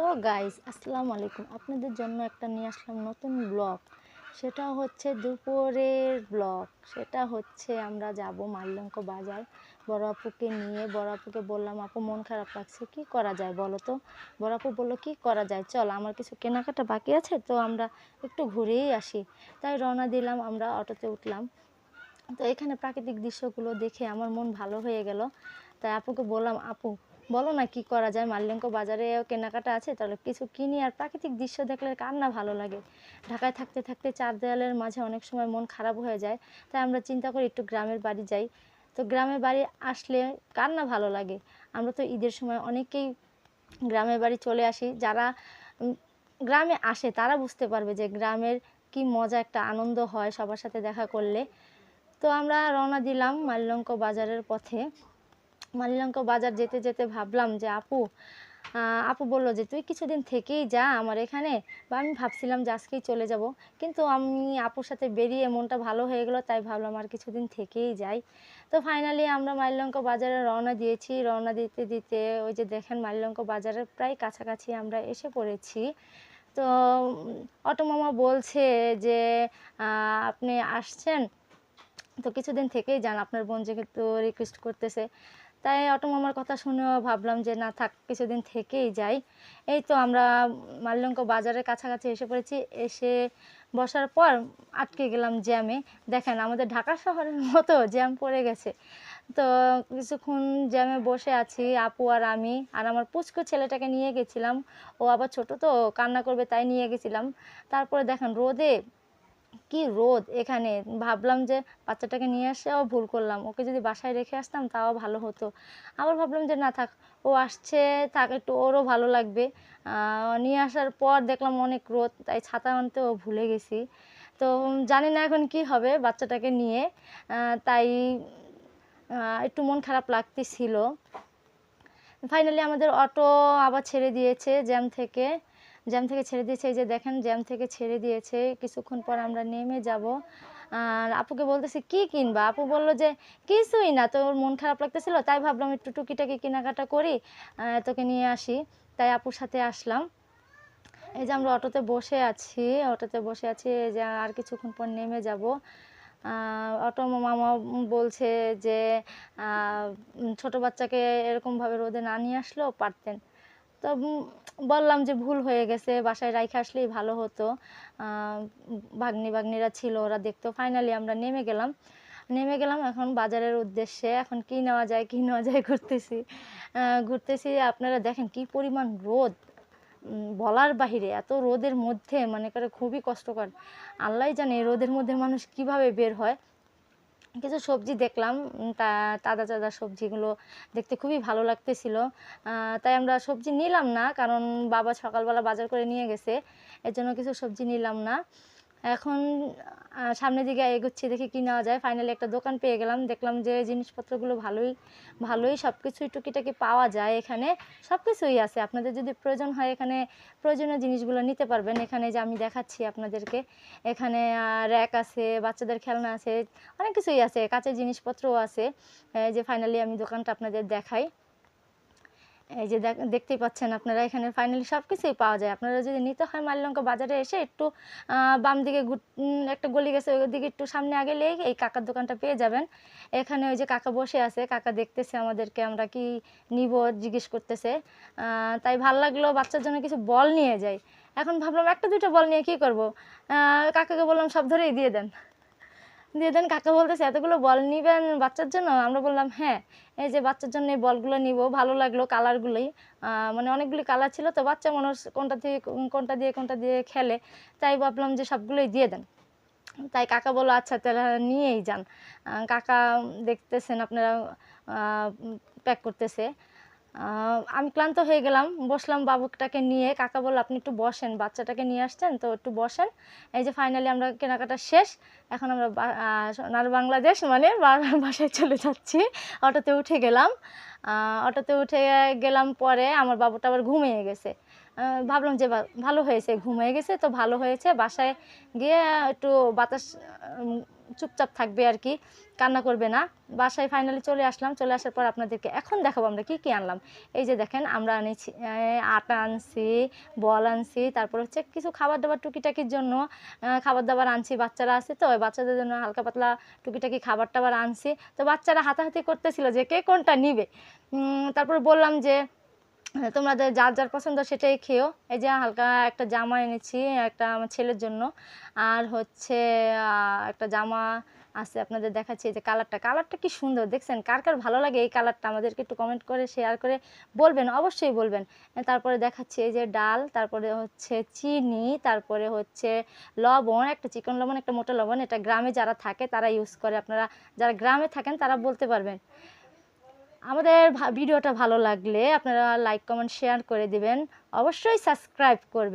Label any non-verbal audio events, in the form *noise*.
Hello guys আসসালামু আলাইকুম আপনাদের জন্য একটা নিয়ে আসলাম নতুন ব্লগ সেটা হচ্ছে দুপুরের ব্লগ সেটা হচ্ছে আমরা যাব মাল্যঙ্ক বাজার। বড় আপুকে নিয়ে। বড় আপুকে বললাম, আপু, মন খারাপ লাগছে। কি করা যায় বলো তো? বড় আপু বলল, কি করা যায়? চল, আমার কিছু কেনাকাটা বাকি আছে, তো আমরা একটু ঘুরেই আসি। তাই রওনা দিলাম, আমরা অটোতে উঠলাম। তো এখানে প্রাকৃতিক দৃশ্যগুলো দেখে আমার মন ভালো হয়ে গেল। তাই আপুকে বললাম, আপু বলো না কি করা যায়? মাল্যঙ্ক বাজারে কেনাকাটা আছে, তাহলে কিছু কিনি আর প্রাকৃতিক দৃশ্য দেখলে কার না ভালো লাগে? ঢাকায় থাকতে থাকতে চার দেয়ালের মাঝে অনেক সময় মন খারাপ হয়ে যায়, তাই আমরা চিন্তা করি একটু গ্রামের বাড়ি যাই। তো গ্রামের বাড়ি আসলে কার না ভালো লাগে? আমরা তো ঈদের সময় অনেকেই গ্রামের বাড়ি চলে আসি, যারা গ্রামে আসে তারা বুঝতে পারবে যে গ্রামের কি মজা, একটা আনন্দ হয় সবার সাথে দেখা করলে। তো আমরা রওনা দিলাম মাল্যঙ্ক বাজারের পথে। মাল্যঙ্ক বাজার যেতে যেতে ভাবলাম যে, আপু আপু বলল যে, তুই কিছুদিন থেকেই যা আমার এখানে। বা আমি ভাবছিলাম যে, আজকেই চলে যাব। কিন্তু আমি আপুর সাথে বেরিয়ে মনটা ভালো হয়ে গেলো, তাই ভাবলাম আর কিছুদিন থেকেই যাই। তো ফাইনালি আমরা মাল্যঙ্ক বাজারে রওনা দিয়েছি। রওনা দিতে দিতে ওই যে দেখেন মাল্যঙ্ক বাজারের প্রায় কাছাকাছি আমরা এসে পড়েছি। তো অটো মামা বলছে যে আপনি আসছেন? তো কিছুদিন থেকেই যান, আপনার বোন যেহেতু রিকোয়েস্ট করতেছে। তাই অটো মামার কথা শুনেও ভাবলাম যে, না, থাক, কিছুদিন থেকেই যাই। এই তো আমরা মাল্যঙ্ক বাজারের কাছাকাছি এসে পড়েছি। এসে বসার পর আটকে গেলাম জ্যামে। দেখেন, আমাদের ঢাকা শহরের *laughs* মতো জ্যাম পড়ে গেছে। তো কিছুক্ষণ জ্যামে বসে আছি, আপু আর আমি। আর আমার পুচকু ছেলেটাকে নিয়ে গেছিলাম। ও আবার ছোট তো, কান্না করবে তাই নিয়ে গেছিলাম। তারপরে দেখেন, রোদে কি রোদ এখানে? ভাবলাম যে বাচ্চাটাকে নিয়ে এসেও ভুল করলাম। ওকে যদি বাসায় রেখে আসতাম তাও ভালো হতো। আবার ভাবলাম যে না থাক, ও আসছে, থাক, একটু ওরও ভালো লাগবে। নিয়ে আসার পর দেখলাম অনেক রোদ, তাই ছাতা আনতেও ভুলে গেছি। তো জানি না এখন কি হবে বাচ্চাটাকে নিয়ে। তাই একটু মন খারাপ লাগতেছিল। ফাইনালি আমাদের অটো আবার ছেড়ে দিয়েছে জ্যাম থেকে। জ্যাম থেকে ছেড়ে দিয়েছে, এই যে দেখেন জ্যাম থেকে ছেড়ে দিয়েছে, কিছুক্ষণ পর আমরা নেমে যাব। আর আপুকে বলতেছি, কি কিনবা? আপু বলল যে, কিছুই না, তোর মন খারাপ লাগতেছিল, তাই ভাবলাম একটু টুকিটাকি কেনাকাটা করি তোকে নিয়ে আসি। তাই আপুর সাথে আসলাম। এই যে আমরা অটোতে বসে আছি, অটোতে বসে আছি, এই যে আর কিছুক্ষণ পর নেমে যাব। অটো মামা বলছে যে ছোট বাচ্চাকে এরকমভাবে রোদে না নিয়ে আসলেও পারতেন। তো বললাম যে ভুল হয়ে গেছে, বাসায় রাইখে আসলেই ভালো হতো। ভাগ্নি ভাগ্নিরা ছিল, ওরা দেখতো। ফাইনালি আমরা নেমে গেলাম। নেমে গেলাম এখন বাজারের উদ্দেশ্যে, এখন কি নেওয়া যায়, কি নেওয়া যায় ঘুরতেছি। ঘুরতেছি, আপনারা দেখেন কি পরিমাণ রোদ। বলার বাহিরে এত রোদের মধ্যে, মনে করে খুবই কষ্টকর। আল্লাহ জানে রোদের মধ্যে মানুষ কীভাবে বের হয়। কিছু সবজি দেখলাম তা তাজা তাজা সবজিগুলো দেখতে খুবই ভালো লাগতেছিল। তাই আমরা সবজি নিলাম না, কারণ বাবা সকালবেলা বাজার করে নিয়ে গেছে, এর জন্য কিছু সবজি নিলাম না। এখন সামনের দিকে এগোচ্ছি, দেখি কি নেওয়া যায়। ফাইনালি একটা দোকান পেয়ে গেলাম, দেখলাম যে জিনিসপত্রগুলো ভালোই ভালোই সব কিছুই টুকিটাকি পাওয়া যায় এখানে। সব কিছুই আছে, আপনাদের যদি প্রয়োজন হয় এখানে, প্রয়োজনীয় জিনিসগুলো নিতে পারবেন। এখানে যে আমি দেখাচ্ছি আপনাদেরকে, এখানে র্যাক আছে, বাচ্চাদের খেলনা আছে, অনেক কিছুই আছে, কাঁচের জিনিসপত্রও আছে। যে ফাইনালি আমি দোকানটা আপনাদের দেখাই। এই যে দেখ- দেখতেই পাচ্ছেন আপনারা, এখানে ফাইনালি সব কিছুই পাওয়া যায়। আপনারা যদি নিতে হয় মাল্যঙ্কা বাজারে এসে একটু বাম দিকে একটা গলি গেছে, ওই দিকে একটু সামনে আগে লেগে এই কাকার দোকানটা পেয়ে যাবেন। এখানে ওই যে কাকা বসে আছে, কাকা দেখতেছে আমাদেরকে, আমরা কি নিব জিজ্ঞেস করতেছে। তাই ভালো লাগল, বাচ্চার জন্য কিছু বল নিয়ে যাই। এখন ভাবলাম একটা দুটো বল নিয়ে কি করব? কাকাকে বললাম সব ধরেই দিয়ে দেন। দিয়ে দেন কাকা বলতেছে, এতগুলো বল নিবেন বাচ্চার জন্য? আমরা বললাম হ্যাঁ এই যে বাচ্চার জন্য এই বলগুলো নিব, ভালো লাগল কালারগুলোই। মানে অনেকগুলি কালার ছিল তো বাচ্চা মানুষ কোনটা দিয়ে কোনটা দিয়ে কোনটা দিয়ে খেলে। তাই ভাবলাম যে সবগুলোই দিয়ে দেন। তাই কাকা বলো আচ্ছা তাহলে নিয়েই যান। কাকা দেখতেছেন আপনারা প্যাক করতেছে। আমি ক্লান্ত হয়ে গেলাম। বসলাম বাবুটাকে নিয়ে। কাকা বলল, আপনি একটু বসেন, বাচ্চাটাকে নিয়ে আসছেন, তো একটু বসেন। এই যে ফাইনালি আমরা কেনাকাটা শেষ, এখন আমরা সোনার বাংলাদেশ মানে বাসায় চলে যাচ্ছি। অটোতে উঠে গেলাম। অটোতে উঠে গেলাম পরে আমার বাবুটা আবার ঘুমিয়ে গেছে। ভাবলাম যে ভালো হয়েছে ঘুমিয়ে গেছে, তো ভালো হয়েছে। বাসায় গিয়ে একটু বাতাস চুপচাপ থাকবে আর কি, কান্না করবে না। বাসায় ফাইনালি চলে আসলাম, চলে আসার পর আপনাদেরকে এখন দেখাবো আমরা কি কি আনলাম। এই যে দেখেন, আমরা আনেছি আটা আনছি, বল আনছি, তারপর হচ্ছে কিছু খাবার দাবার টুকিটাকির জন্য খাবার দাবার আনছি, বাচ্চারা আছে তো, ওই বাচ্চাদের জন্য হালকা পাতলা টুকিটাকি খাবার টাবার আনছি। তো বাচ্চারা হাতাহাতি করতেছিল যে কে কোনটা নিবে। তারপর বললাম যে তোমাদের যার যার পছন্দ সেটাই খেও। এই যে হালকা একটা জামা এনেছি, একটা আমার ছেলের জন্য। আর হচ্ছে একটা জামা আছে আপনাদের দেখাচ্ছি যে কালারটা। কালারটা কি সুন্দর, দেখছেন? কার কার ভালো লাগে এই কালারটা আমাদেরকে একটু কমেন্ট করে শেয়ার করে বলবেন, অবশ্যই বলবেন। তারপরে দেখাচ্ছি, এই যে ডাল, তারপরে হচ্ছে চিনি, তারপরে হচ্ছে লবণ, একটা চিকন লবণ, একটা মোটা লবণ। এটা গ্রামে যারা থাকে, তারা ইউজ করে। আপনারা যারা গ্রামে থাকেন, তারা বলতে পারবেন। আমাদের ভিডিওটা ভালো লাগলে আপনারা লাইক কমেন্ট শেয়ার করে দিবেন। অবশ্যই সাবস্ক্রাইব করবেন।